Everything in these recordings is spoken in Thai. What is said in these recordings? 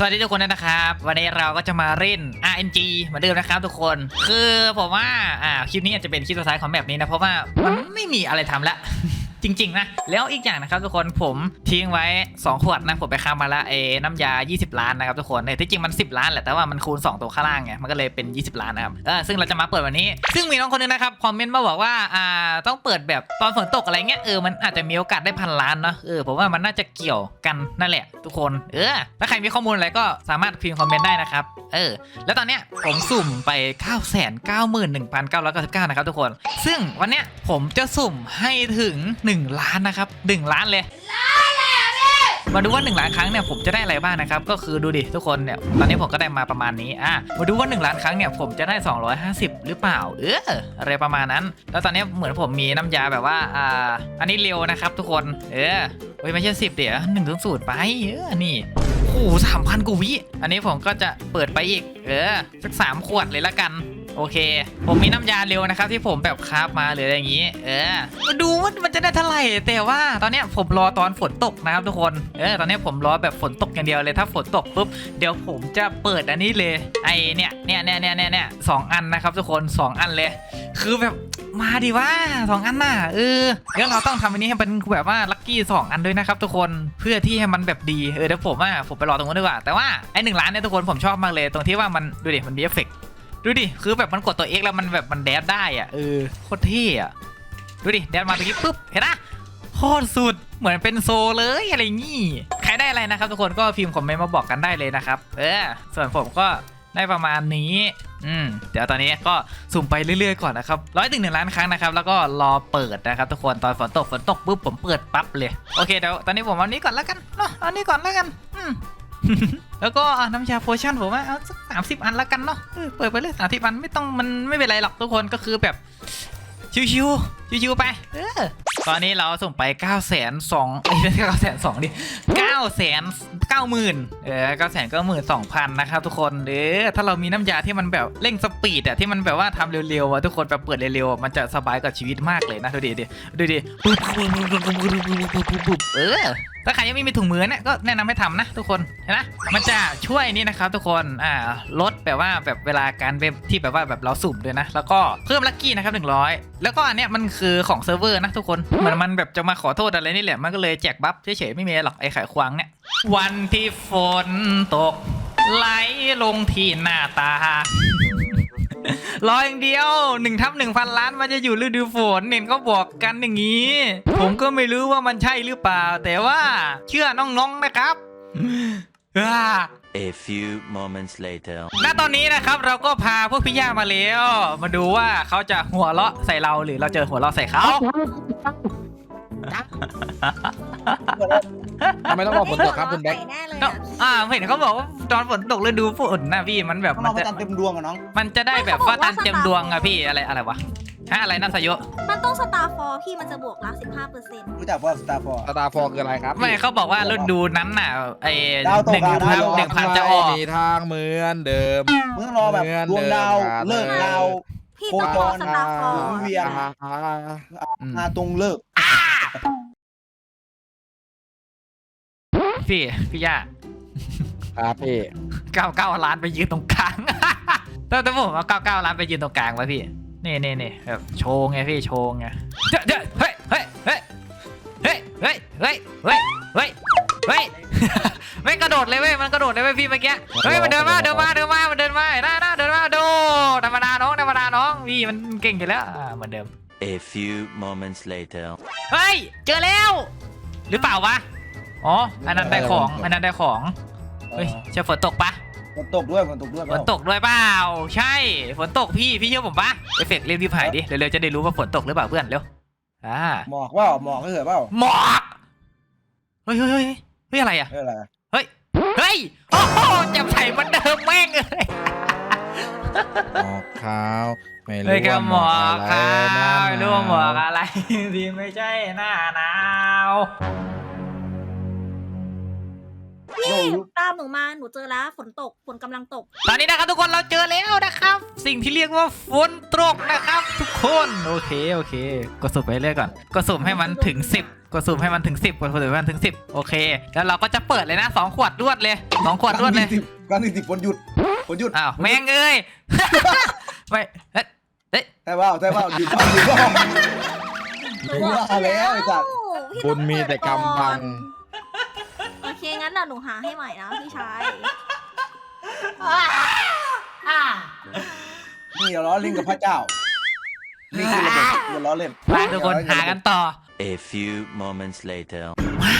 สวัสดีทุกคนนะครับ วันนี้เราก็จะมาเล่น RNG เหมือนเดิมนะครับทุกคน คือผมว่าอ่าคลิปนี้อาจจะเป็นคลิปสุดท้ายของแบบนี้นะ เพราะว่ามันไม่มีอะไรทำละ จริง ๆ นะ แล้วอีกอย่างนะครับทุกคนผมทิ้งไว้ 2 ขวดนะผมไปค้ามาละเอน้ำยา 20 ล้านนะครับทุกคนเออที่จริงมัน 10 ล้านแหละแต่ว่ามันคูณ 2 ตัวข้างล่างไงมันก็เลยเป็น 20 ล้านนะครับเออซึ่งเราจะมาเปิดวันนี้ ซึ่งมีน้องคนนึงนะครับคอมเมนต์มาบอกว่าอ่าต้องเปิดแบบตอนฝนตกอะไรเงี้ยเออมันอาจจะมีโอกาสได้พันล้านเนาะเออผมว่ามันน่าจะเกี่ยวกันนั่นแหละ ทุกคนเออถ้าใครมีข้อมูลอะไรก็สามารถพิมพ์คอมเมนต์ได้นะครับเออแล้วตอนเนี้ยผมสุ่มไป 9 9 1 9 9 9นะครับทุกคน ซึ่งวันเนี้ยผมจะสุ่มให้ถึง1 ล้านนะครับ1ล้านเลยมาดูว่า1ล้านครั้งเนี่ยผมจะได้อะไรบ้างนะครับก็คือดูดิทุกคนเนี่ยตอนนี้ผมก็ได้มาประมาณนี้อะมาดูว่า 1 ล้านครั้งเนี่ยผมจะได้ 250 หรือเปล่า เอออะไรประมาณนั้น แล้วตอนนี้เหมือนผมมีน้ำยาแบบว่าอ่าอันนี้เร็วนะครับ ทุกคนเออเฮ้ยไม่ใช่สิบเดี๋ยวหนึ่งถึงศูนย์ไปเออนี่โอ้โหสามพันกว่าวิอันนี้ผมก็จะเปิดไปอีก เออสักสามขวดเลยละกัน โอเค ผมมีน้ำยาเร็วนะครับ ที่ผมแบบคราฟมาหรืออะไรอย่างนี้ เออ ดูว่ามันจะได้เท่าไหร่แต่ว่าตอนเนี้ยผมรอตอนฝนตกนะครับทุกคน เออตอนเนี้ยผมรอแบบฝนตกอย่างเดียวเลยถ้าฝนตกปุ๊บเดี๋ยวผมจะเปิดอันนี้เลยไอเนี่ยเนี่ยเนี่ยเนี่ยเนี่ยเนี่ยสองอันนะครับทุกคนสองอันเลย คือแบบมาดิว่าสองอันน่ะเออแล้วเราต้องทำอันนี้ให้เป็นแบบว่าลัคกี้สองอันด้วยนะครับทุกคนเพื่อที่ให้มันแบบดีเออเดี๋ยวผมว่าผมไปรอตรงนู้นดีกว่าแต่ว่าไอหนึ่งล้านเนี่ยทุกคนผมชอบมากเลย ตรงที่ว่ามันดูดิมันมีเอฟเฟกต์ ดูดิ คือแบบมันกดตัว X แล้วมันแบบมันแดดได้อะเออโคตรเท่อะดูดิ แดดมาตรงนี้ปุ๊บ เห็นนะโคตรสุดเหมือนเป็นโซเลยอะไรงี้ใครได้อะไรนะครับทุกคนก็พิมพ์คอมเมนต์มาบอกกันได้เลยนะครับ เออ ส่วนผมก็ได้ประมาณนี้ อืม เดี๋ยวตอนนี้ก็สุ่มไปเรื่อยๆก่อนนะครับร้อยถึงหนึ่งล้านครั้งนะครับ แล้วก็รอเปิดนะครับทุกคน ตอนฝนตกฝนตกปุ๊บผมเปิดปั๊บเลย โอเคเดี๋ยวตอนนี้ผมเอานี้ก่อนแล้วกันเนาะเอานี้ก่อนแล้วกัน อืม แล้วก็น้ำยาโพชั่นผมว่าเอาสักสามสิบอันแล้วกันเนาะเปิดไปเลยสามสิบอันไม่ต้องมันไม่เป็นไรหรอกทุกคนก็คือแบบชิวๆชิวๆไป เออ ตอนนี้เราส่งไป9ก้าแสนสองเอ้เก้าแสนสองดิเก้าาแสนเก้าหมื่นเออเก้าแสนเก้าหมื่นสองพันนะครับทุกคนเออถ้าเรามีน้ำยาที่มันแบบเร่งสปีดอะที่มันแบบว่าทำเร็วๆอะทุกคนแบบเปิดเร็วๆมันจะสบายกับชีวิตมากเลยนะดูดิดิดูดิเออถ้าใครยังไม่มีถุงมือเนี่ยก็แนะนำให้ทำนะทุกคนเห็นไหมมันจะช่วยนี่นะครับทุกคนอ่าลดแบบว่าแบบเวลาการเว็บที่แบบว่าแบบเราสุ่มด้วยนะ แล้วก็เพิ่มลัคกี้นะครับหนึ่งร้อยแล้วก็อันเนี้ยมันคือของเซิร์ฟเวอร์นะทุกคนมันมันแบบจะมาขอโทษอะไรนี่แหละมันก็เลยแจกบัฟเฉยๆไม่มีหรอกไอ้ขาควางเนี่ย วันที่ฝนตก ไหลลงที่หน้าตารออย่างเดียวหนึ่งทับหนึ่งพันล้านมันจะอยู่ฤดูฝนเห็นเขาบอกกันอย่างนี้ ผมก็ไม่รู้ว่ามันใช่หรือเปล่า แต่ว่าเชื่อน้องๆนะครับอ่า A few moments later. ณตอนนี้นะครับเราก็พาพวกพี่ย่ามาแล้ว มาดูว่าเขาจะหัวเราะใส่เราหรือเราเจอหัวเราะใส่เขา ทำไมต้องรอฝนตกครับคุณแบ็คใส่แน่เลยก็อะอ่าเห็นเขาบอกว่าตอนฝนตกฤดูฝนนะพี่มันแบบต้องมัมานพระจะจันทร์เต็มดวงอะน้องมันจะได้แบบว่าตันเต็มดวงอะพี่อะไรอะไรวะฮะอะไรนั่นสยศมันต้องสตาร์ฟอร์พี่มันจะบวกละ15เปอร์เซ็นต์รู้จักว่าสตาร์ฟอร์ สตาร์ฟอร์คืออะไรครับไม่เขาบอกว่าฤดูนั้นน่ะไอดาวตกหนึ่งอะพันดาวตก หนึ่งพันจะออกไม่มีทางเหมือนเดิม มึงต้องรอแบบเหมือนดวงดาวเดิมเลิกดาว พี่โคต้องจรอรสตาร์ฟอร์ เวียนอ่าอ่าอืมอาตรงเลิก พี่ พี่ย่าครับพี่เก้าเก้าล้านไปยืนตรงกลางแต่แต่ผมเอาเก้าเก้าล้านไปยืนตรงกลางไว้พี่ นี่นี่นี่แบบโชว์ไงพี่โชว์ไงเดี๋ยวเดี๋ยวเฮ้ยเฮ้ยเฮ้ยเฮ้ยเฮ้ยเฮ้ยเฮ้ยเฮ้ยเฮ้ยไม่กระโดดเลยเว้ยมันกระโดดเลยเว้ยพี่เมื่อกี้เฮ้ยมันเดินมาเดินมาเดินมามันเดินมาได้ได้เดินมาดูธรรมดาน้องธรรมดาน้องพี่มันเก่งอยู่แล้วอ่าเหมือนเดิม A few moments later. เฮ้ยเจอแล้ว หรือเปล่าวะ อ๋อ อันนั้นได้ของ อันนั้นได้ของ เฮ้ยจะฝนตกปะฝนตกด้วยฝนตกด้วยฝนตกด้วยเปล่า ใช่ ฝนตกพี่พี่เชื่อผมปะเอฟเฟกต์เรียบรีบหายดิ เร็วๆจะได้รู้ว่าฝนตกหรือเปล่าเพื่อนเร็ว อ่า หมอกว่าหมอกก็เหรอเปล่า หมอก เฮ้ยเฮ้ยเฮ้ยเฮ้ยอะไรอะเอออะไรเฮ้ย เฮ้ย โอ้โหจับใส่เหมันเดิมแม่งเลยหมอกขาวไม่รู้เฮ้ยก็ว่าหมอกอะไรค่ะนะไม่รู้ว่าหมอกอะไรที่ไม่ใช่หน้าหนาว พี่โอ้ยตามหนูมาหนูเจอแล้วฝนตกฝนกำลังตก ตอนนี้นะครับทุกคนเราเจอแล้วนะครับ สิ่งที่เรียกว่าฝนตกนะครับ ทุกคนโอเคโอเคกดสุ่มไปเรื่อยก่อนกดสุ่มให้มันถึง 10กดสุ่มให้มันถึง 10กดสุ่มให้มันถึง 10 โอเค แล้วเราก็จะเปิดเลยนะสองขวดรวดเลยสองขวดรวดเลยการที่สิบฝนหยุดฝนหยุดอ้าวแม่งเอ้ยไม่เอ๊ะเอ๊ะใช่เปล่าใช่เปล่าหยุดเปล่าหยุดเปล่าหนูบอกว่าแล้วไอ้สัตว์พี่บุญมีแต่กรรมพังโอเคงั้นเดี๋ยวหนูหาให้ใหม่นะพี่ชายนี่อย่าล้อเล่นกับพระเจ้า นี่คือระเบิดอย่าล้อเล่นมาทุกคนหากันต่อ A few moments later. มา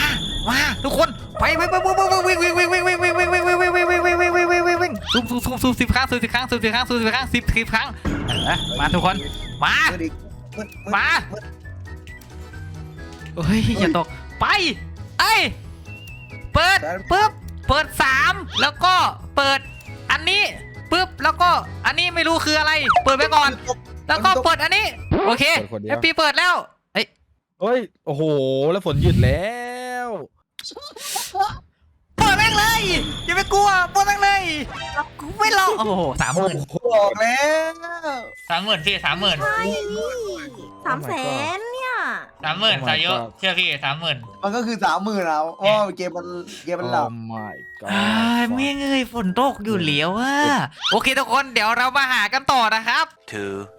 มาทุกคนไปไปไปไปไปวิ่งวิ่งวิ่งวิ่งวิ่งวิ่งวิ่งวิ่งวิ่งวิ่งวิ่งวิ่งวิ่งวิ่งวิ่งวิ่งวิ่งวิ่งซูมซูมซูมซูมสิบครั้งซูมสิบครั้งซูมสิบครั้งซูมสิบครั้งสิบสิบครั้งเออมาทุกคนมามืดอีกมืดมืดมาเฮ้ยอย่าตกไปไอ้ เปิดปุ๊บเปิดสามแล้วก็เปิดอันนี้ปุ๊บแล้วก็อันนี้ไม่รู้คืออะไร เปิดไปก่อน แล้วก็เปิดอันนี้ โอเคเปิดคนเดียวแฮปปี้เปิดแล้วเอ้ยเฮ้ยโอ้โห แล้วฝนหยุดแล้วเปิดแม่งเลยอย่าไปกลัวเปิดแม่งเลยกูไม่รอโอ้โหสามหโอ้มื่นโหบอกแล้วสามหมื่นพี่สามหมื่นใช่พี่สามแสนเนี่ย สามหมื่นสายเยอะเชื่อพี่สามหมื่นมันก็คือสามหมื่นแล้วเพราะว่าเกมมันเกมมันหลับโอ้ my god อ่าแม่งเอ้ยฝนตกอยู่เหลียวอะโอเคทุกคนเดี๋ยวเรามาหากันต่อนะครับ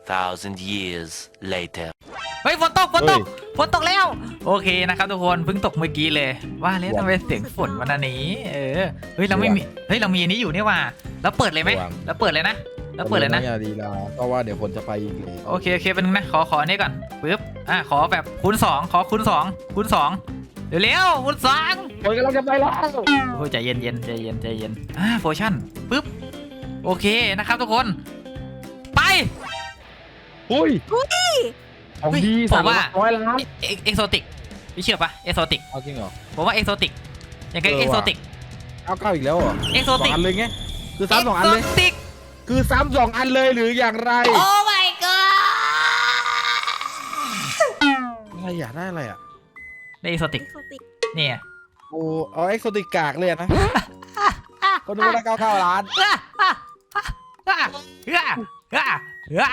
2,000 years later. เฮ้ยฝนตกฝนตกเฮ้ยฝนตกแล้ว โอเคนะครับทุกคนเพิ่งตกเมื่อกี้เลย ว่าแล้วทำไมเสียงฝนวันนี้ เออเฮ้ยเราไม่มีเฮ้ยเรามีอันนี้อยู่นี่หว่าแล้วเปิดเลยไหมระวังแล้วเปิดเลยนะแล้วเปิดเลยนะอย่าดีลาเพราะว่าเดี๋ยวฝนจะไปอีกเลยโอเคโอเคเป็นงนะขอขออันนี้ก่อนปึ๊บ อะขอแบบคูณสองขอคูณสองคูณสองเร็วๆคูณสองฝนกำลังจะไปแล้วโอ้ยใจเย็นเย็นใจเย็นใจเย็นอ่าโฟชั่นปึ๊บโอเคนะครับทุกคน ไปอุ้ยของดีผสามมว่าร้อยล้านเอ็กเอ็กโซติกพี่เชื่อปะเอ็กโซติกเอาจริงเหรอผมว่าเอ็กโซติกยังไงเออว่ะเอ็กโซติกเอาเก้าอีกแล้วเหรอเอ็กโซสองติกอันเลยไงคือซ้ำสองอันเลยติกคือซ้ำสองอันเลยหรืออย่างไรโอ้ my god อะไรอยากได้อะไรอะได้เอ็กโซติกเอ็กโซติกเนี่ยโอ้เอาเอ็กโซติกกากเลยอะนะ คนดูได้เก้าเก้าล้านอะอะอะอะอะอะอะ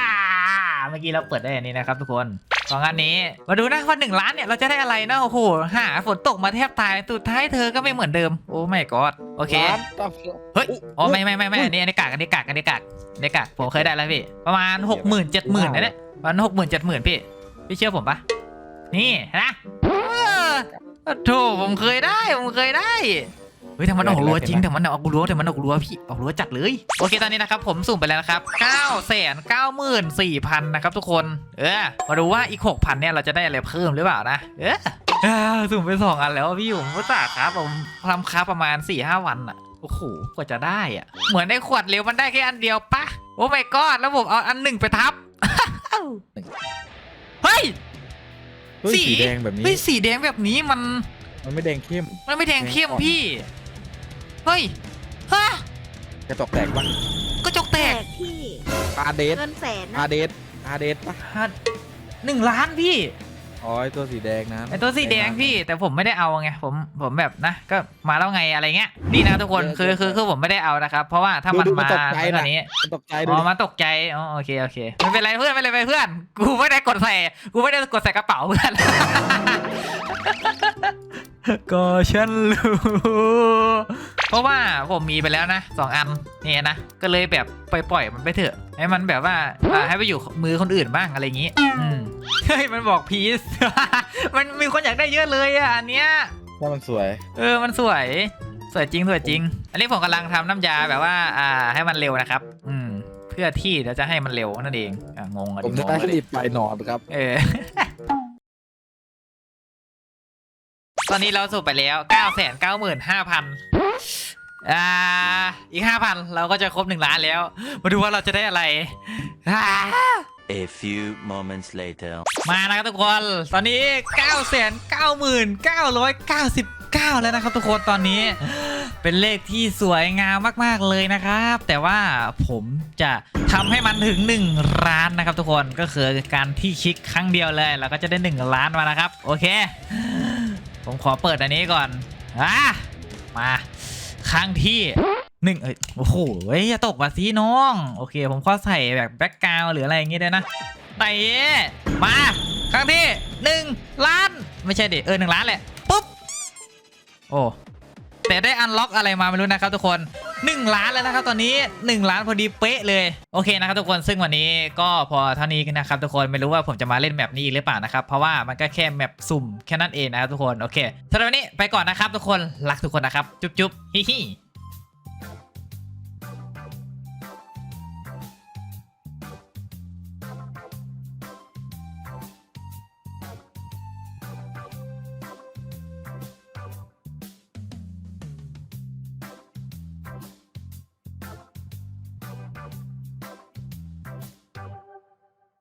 เมื่อกี้เราเปิดได้อันนี้นะครับทุกคนสองอันนี้ มาดูนะว่าหนึ่งล้านเนี่ยเราจะได้อะไรนะโอ้โหหาฝนตกมาแทบตายสุดท้ายเธอก็ไม่เหมือนเดิมโอ้ไม่กอดโอเค ล้านต้องเฮ้ย อ๋อไม่ไม่ไม่ไม่อันนี้อันนี้กากอันนี้กากอันนี้กากอันนี้กากผมเคยได้แล้วพี่ ประมาณหกหมื่นเจ็ดหมื่นนะเนี่ยประมาณหกหมื่นเจ็ดหมื่นพี่ พี่เชื่อผมปะ นี่นะโธ่ผมเคยได้ผมเคยได้ เฮ้ยแต่มันออกรัวจริงแต่มันออกรัวแต่มันออกรัวพี่ออกรัวจัดเลยโอเคตอนนี้นะครับผมสุ่มไปแล้วนะครับ9 9 9 4 0 0 0นะครับทุกคน เออมาดูว่าอีก6,000เนี่ยเราจะได้อะไรเพิ่มหรือเปล่านะเอออ่าสุ่มไปสองอันแล้วพี่ผมก็จ่าครับผมทำค้าประมาณ4ี่ห้าวันอะโอ้โหกว่าจะได้อะเหมือนในขวดเร็วมันได้แค่อันเดียวปะโอ้ไม่กอดแล้วผมเอาอันหนึ่งไปทับเฮ้ย ฮ้ยสีแดงแบบนี้ เฮ้ยสีแดงแบบนี้มัน มันไม่แดงเข้ม มันไม่แดงเข้มแดงอ่อน พี่ เฮ้ยฮะกระจกแตกปะก็จกแตแตกกพี่อาเดสเงินแสนอานะเดสอาเดสปะฮะหนึ่งล้านพี่ อ๋อไอตัวสีแดงนะไอตัวสีแดงพี่แต่ผมไม่ได้เอาไงผมผมแบบนะ ก็มาแล้วไงอะไรเงี้ยนี่นะทุกคนคือคือคือผมไม่ได้เอานะครับ เพราะว่าถ้ามันดูดูมาตกใจขนานะดนี้มันตกใจดูอ๋อดิมาตกใจอ๋อโอเคโอเคไม่เป็นไรเพื่อนไม่เป็นไรเพื่อน กูไม่ได้กดใส่กูไม่ได้กดใส่กระเป๋าเพื่อน ก็ฉันรู้ เพราะว่าผมมีไปแล้วนะสองอันนี่นะก็เลยแบบปล่อยปล่อยมันไปเถอะ ให้มันแบบว่าอ่าให้ไปอยู่มือคนอื่นบ้างอะไรอย่างงี้อืมเฮ้ยมันบอกพีซมันมีคนอยากได้เยอะเลยอะอันเนี้ยว่ามันสวย เออมันสวยสวยจริงสวยจริง อันนี้ผมกำลังทำน้ำยาแบบว่าอ่าให้มันเร็วนะครับ อืมเพื่อที่เดี๋ยวจะให้มันเร็วนั่นเองอะงงอะผมดิจะงได้งอะดิรีบไปนอนครับ เออ ตอนนี้เราสูบไปแล้ว9 9 5 0 0 0อ่าอีก 5,000 เราก็จะครบ 1 ล้านแล้ว มาดูว่าเราจะได้อะไรอ่า A few moments later. มานะครับทุกคน ตอนนี้ 9 9 9 9 9 แล้วนะครับทุกคนตอนนี้ เป็นเลขที่สวยงามมากๆเลยนะครับ แต่ว่าผมจะทำให้มันถึง 1 ล้านนะครับทุกคนก็คือการที่คลิกครั้งเดียวเลย เราก็จะได้ 1 ล้านมานะครับ โอเค ผมขอเปิดอันนี้ก่อนอะมาครั้งที่หนึ่งเอ้ยโอ้โหอย่าตกมาสิน้อง โอเค ผมขอใส่แบบแบ็กกราวหรืออะไรอย่างงี้ด้วยนะไปมาครั้งที่หนึ่งล้าน ไม่ใช่ดิเออหนึ่งล้านแหละปุ๊บโอ้แต่ได้อันล็อกอะไรมาไม่รู้นะครับทุกคน 1 ล้านแล้วนะครับตอนนี้ 1 ล้านพอดีเป๊ะเลย โอเคนะครับทุกคนซึ่งวันนี้ก็พอเท่านี้นะครับทุกคนไม่รู้ว่าผมจะมาเล่นแมปนี้อีกหรือเปล่านะครับ เพราะว่ามันก็แค่แมปสุ่มแค่นั้นเองนะครับทุกคนโอเคสำหรับวันนี้ไปก่อนนะครับทุกคนรักทุกคนนะครับจุ๊บจุ๊บฮิฮิ